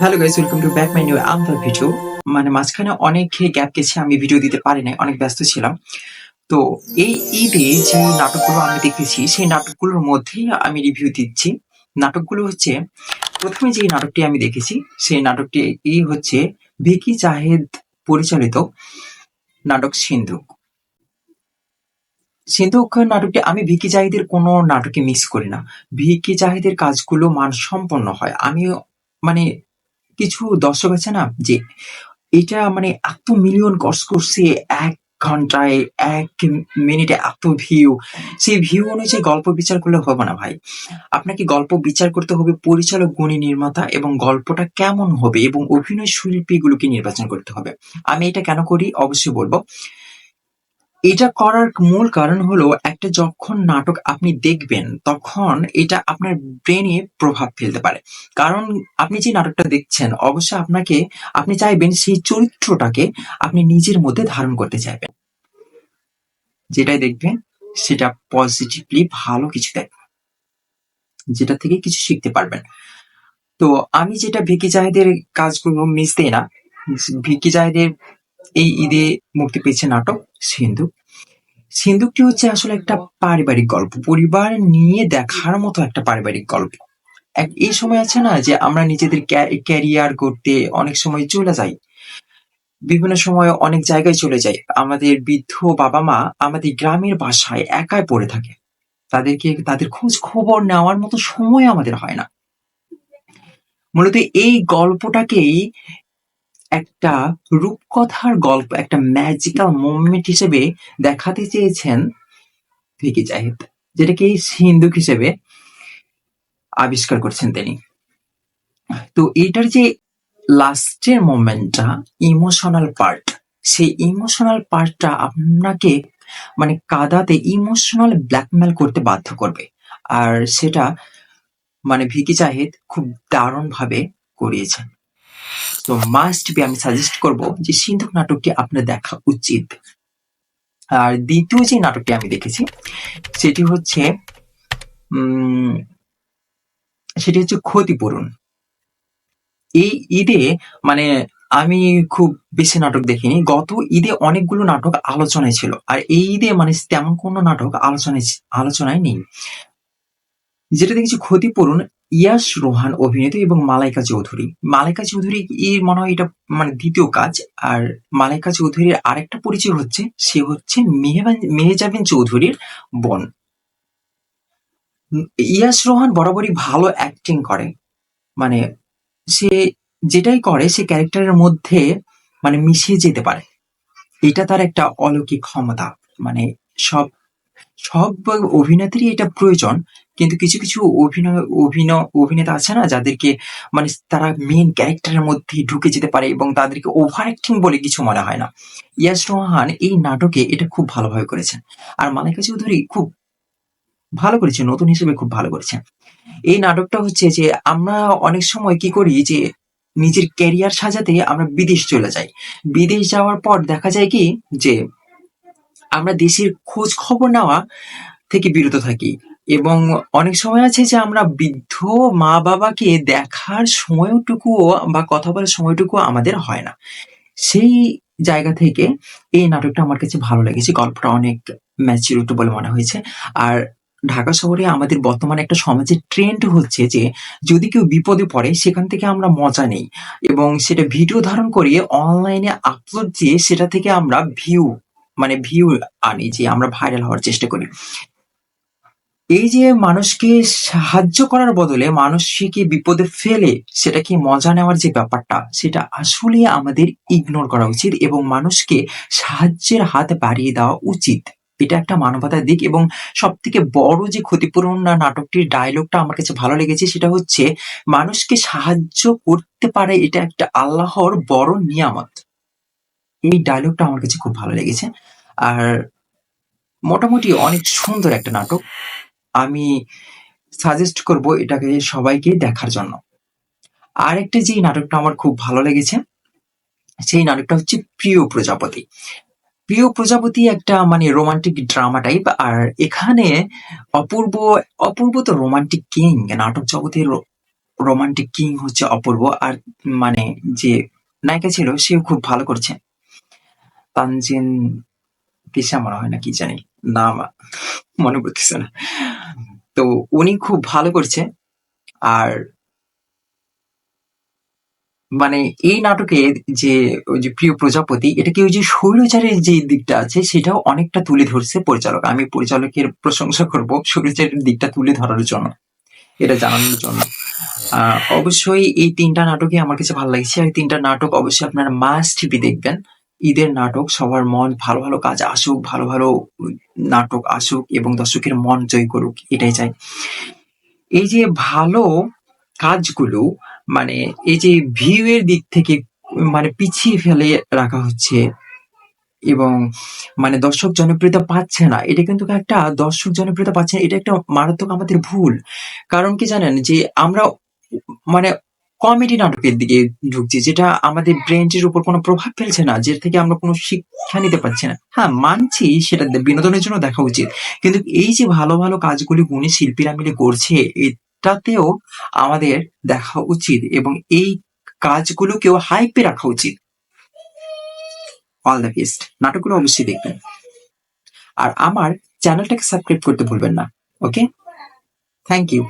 Hello guys welcome to back my new another video মানে মাঝখানে অনেক গ্যাপ গেছে, আমি ভিডিও দিতে পারি নাই, অনেক ব্যস্ত ছিলাম। তো এই ঈদে যে নাটকগুলো আমি দেখেছি, সেই নাটকগুলোর মধ্যেই আমি রিভিউ দিচ্ছি। নাটকগুলো হচ্ছে, প্রথমে যে নাটকটি আমি দেখেছি, সেই নাটকটি এই হচ্ছে ভিকি জাহেদ পরিচালিত নাটক সিন্ধুক। সিন্ধুক নাটকটি, আমি ভিকি জাহিদের কোনো নাটকে মিস করি না। ভিকি জাহিদের কাজগুলো মানসম্পন্ন হয়। আমি মানে কিছু দর্শক আছে না যে এটা মানে এত মিলিয়ন কস করছে এক ঘন্টায়, এক মিনিটে এত ভিউ সেই ভিউ অনুযায়ী গল্প বিচার করলে হবে না ভাই। আপনাকে গল্প বিচার করতে হবে পরিচালক, গুণী নির্মাতা এবং গল্পটা কেমন হবে এবং অভিনয় শিল্পীগুলোকে নির্বাচন করতে হবে। আমি এটা কেন করি? অবশ্যই বলব এটা করার মূল কারণ হলো একটা যখন নাটক আপনি দেখবেন, তখন এটা আপনার ব্রেনে প্রভাব ফেলতে পারে। কারণ আপনি যে নাটকটা দেখছেন, অবশ্যই আপনাকে, আপনি চাইবেন সেই চরিত্রটাকে আপনি নিজের মধ্যে ধারণ করতে চাইবেন। যেটাই দেখবেন, সেটা পজিটিভলি ভালো কিছু দেখবেন। যেটা থেকে কিছু শিখতে পারবেন। তো আমি যেটা ভিকি জাহেদের কাজগুলো মিস দেই না। ভিকি জাহেদের এই ঈদে মুক্তি পেয়েছে নাটক সিন্ধুক। সিন্ধুকটি হচ্ছে আসলে একটা পারিবারিক গল্প। পরিবার নিয়ে দেখার মতো একটা পারিবারিক গল্প। এক, এই সময় আছে না যে আমরা নিজেদের ক্যারিয়ার করতে অনেক সময় চলে যাই। বিভিন্ন সময় অনেক জায়গায় চলে যাই। আমাদের বৃদ্ধ বাবা মা আমাদের গ্রামের বাসায় একাই পড়ে থাকে। তাদেরকে, তাদের খোঁজ খবর নেওয়ার মতো সময় আমাদের হয় না। মূলত এই গল্পটাকেই একটা রূপকথার গল্প, একটা ম্যাজিক্যাল মোমেন্ট হিসেবে দেখাতে চেয়েছেন ভিকি জাহিদ, যেটাকে সিন্ধুক হিসেবে আবিষ্কার করছেন তিনি। তো এটার যে লাস্টের মোমেন্টটা ইমোশনাল পার্ট সেই ইমোশনাল পার্টটা আপনাকে মানে কাদাতে ইমোশনাল ব্ল্যাকমেল করতে বাধ্য করবে। আর সেটা মানে ভিকি জাহিদ খুব দারুণ ভাবে করিয়েছেন। তো মাস্ট বি আমি সাজেস্ট করব যে সিন্ধুক নাটকটি আপনার দেখা উচিত। আর দ্বিতীয় যে নাটকটি আমি দেখেছি, সেটি হচ্ছে সেটি হচ্ছে ক্ষতিপূরণ। এই ঈদে মানে আমি খুব বেশি নাটক দেখিনি, গত ঈদে অনেকগুলো নাটক আলোচনায় ছিল। আর এই ঈদে মানে তেমন কোনো নাটক আলোচনায় আলোচনায় নেই। যেটা দেখেছি ক্ষতিপূরণ ইয়াস রোহান অভিনীত এবং মালাইকা চৌধুরী। মালাইকা চৌধুরী এর মনে হয় এটা মানে দ্বিতীয় কাজ। আর মালাইকা চৌধুরীর আরেকটা পরিচয় হচ্ছে, সে হচ্ছে মেহেজাবিন চৌধুরীর বোন। ইয়াস রোহান বরাবরই ভালো অ্যাক্টিং করে। মানে সে যেটাই করে, সে ক্যারেক্টারের মধ্যে মানে মিশিয়ে যেতে পারে। এটা তার একটা অলৌকিক ক্ষমতা। মানে সব সব অভিনেত্রী এটা প্রয়োজন, কিন্তু কিছু কিছু অভিনয় অভিনয়, অভিনেতা আছে না যাদেরকে মানে তারা মেন ক্যারেক্টারের মধ্যে ঢুকে যেতে পারে এবং তাদেরকে ওভার অ্যাক্টিং বলে কিছু মনে হয় না। ইয়াস রোহান এই নাটকে এটা খুব ভালোভাবে করেছেন। আর মালিকা চৌধুরী খুব ভালো করেছে নতুন হিসেবে খুব ভালো করেছে এই নাটকটা হচ্ছে যে আমরা অনেক সময় কি করি যে নিজের ক্যারিয়ার সাজাতে আমরা বিদেশ চলে যাই। বিদেশ যাওয়ার পর দেখা যায় কি যে আমরা দেশের খোঁজ খবর নেওয়া থেকে বিরত থাকি। এবং অনেক সময় আছে যে আমরা বৃদ্ধ মা বাবাকে দেখার সময়টুকুও বা কথা বলার সময়টুকুও আমাদের হয় না। সেই জায়গা থেকে এই নাটকটা আমার কাছে ভালো লেগেছে। গল্পটা অনেক ম্যাচিউরিটি বলে মনে হয়েছে। আর ঢাকা শহরে আমাদের বর্তমানে একটা সমাজের ট্রেন্ড হচ্ছে যে যদি কেউ বিপদে পড়ে, সেখান থেকে আমরা মজা নেই। এবং সেটা ভিডিও ধারণ করে অনলাইনে আপলোড দিয়ে সেটা থেকে আমরা ভিউ মানে ভিউ আনি যে আমরা ভাইরাল হওয়ার চেষ্টা করি। এই যে মানুষকে সাহায্য করার বদলে মানুষকে বিপদে ফেলে সেটাকে মজা নেওয়ার যে ব্যাপারটা, সেটা আসলে আমাদের ইগনোর করা উচিত এবং মানুষকে সাহায্যের হাত বাড়িয়ে দেওয়া উচিত। এটা একটা মানবতার দিক এবং সব থেকে বড় যে ক্ষতিপূরণ নাটকটির ডায়লগটা আমার কাছে ভালো লেগেছে সেটা হচ্ছে, মানুষকে সাহায্য করতে পারে এটা একটা আল্লাহর বড় নিয়ামত। এই ডায়লগটা আমার কাছে খুব ভালো লেগেছে। আর মোটামুটি অনেক সুন্দর একটা নাটক। আমি সাজেস্ট করব এটাকে সবাইকে দেখার জন্য। আর একটা যে নাটকটা আমার খুব ভালো লেগেছে, সেই নাটকটা হচ্ছে প্রিয় প্রজাপতি। প্রিয় প্রজাপতি একটা মানে রোমান্টিক ড্রামা টাইপ আর এখানে অপূর্ব অপূর্ব তো রোমান্টিক কিং নাটক জগতের রোমান্টিক কিং হচ্ছে অপূর্ব। আর মানে যে নায়িকা ছিল, সেও খুব ভালো করছে। তানজিন তিশা মনে হয় না, কি জানি, নাম মনে পড়তেছে না। তো উনি খুব ভালো করছে। আর মানে এই নাটকে যে ওই যে প্রিয় প্রজাপতি এটাকে ওই যে স্বৈরাচারের যে দিকটা আছে, সেটাও অনেকটা তুলে ধরছে পরিচালক। আমি পরিচালকের প্রশংসা করব স্বৈরাচারের দিকটা তুলে ধরার জন্য, এটা জানানোর জন্য। অবশ্যই এই তিনটা নাটকই আমার কাছে ভালো লাগছে। আর তিনটা নাটক অবশ্যই আপনারা মাস টিভি দেখবেন। ঈদের নাটক সবার মন ভালো ভালো কাজ আসুক, ভালো ভালো নাটক আসুক এবং দর্শকের মন জয় করুক, এটাই চাই। এই যে ভালো কাজগুলো মানে এই যে ভিউ এর দিক থেকে মানে পিছিয়ে ফেলে রাখা হচ্ছে এবং মানে দর্শক জনপ্রিয়তা পাচ্ছে না, এটা কিন্তু একটা, দর্শক জনপ্রিয়তা পাচ্ছে না, এটা একটা মারাত্মক আমাদের ভুল। কারণ কি জানেন যে আমরা মানে কমেডি নাটকের দিকে ঢুকছি, যেটা আমাদের ব্রেনটির উপর কোনো প্রভাব ফেলছে না যে থেকে আমরা কোনো শিক্ষা নিতে পারছি না। হ্যাঁ মানছি সেটা বিনোদনের জন্য দেখা উচিত, কিন্তু এই যে ভালো ভালো কাজগুলি গুণী শিল্পীরা মিলে করছে, এটাতেও আমাদের দেখা উচিত এবং এই কাজগুলোকেও হাইপে রাখা উচিত। অল দ্য বেস্ট নাটকগুলো অবশ্যই দেখবেন। আর আমার চ্যানেলটাকে সাবস্ক্রাইব করতে ভুলবেন না ওকে থ্যাংক ইউ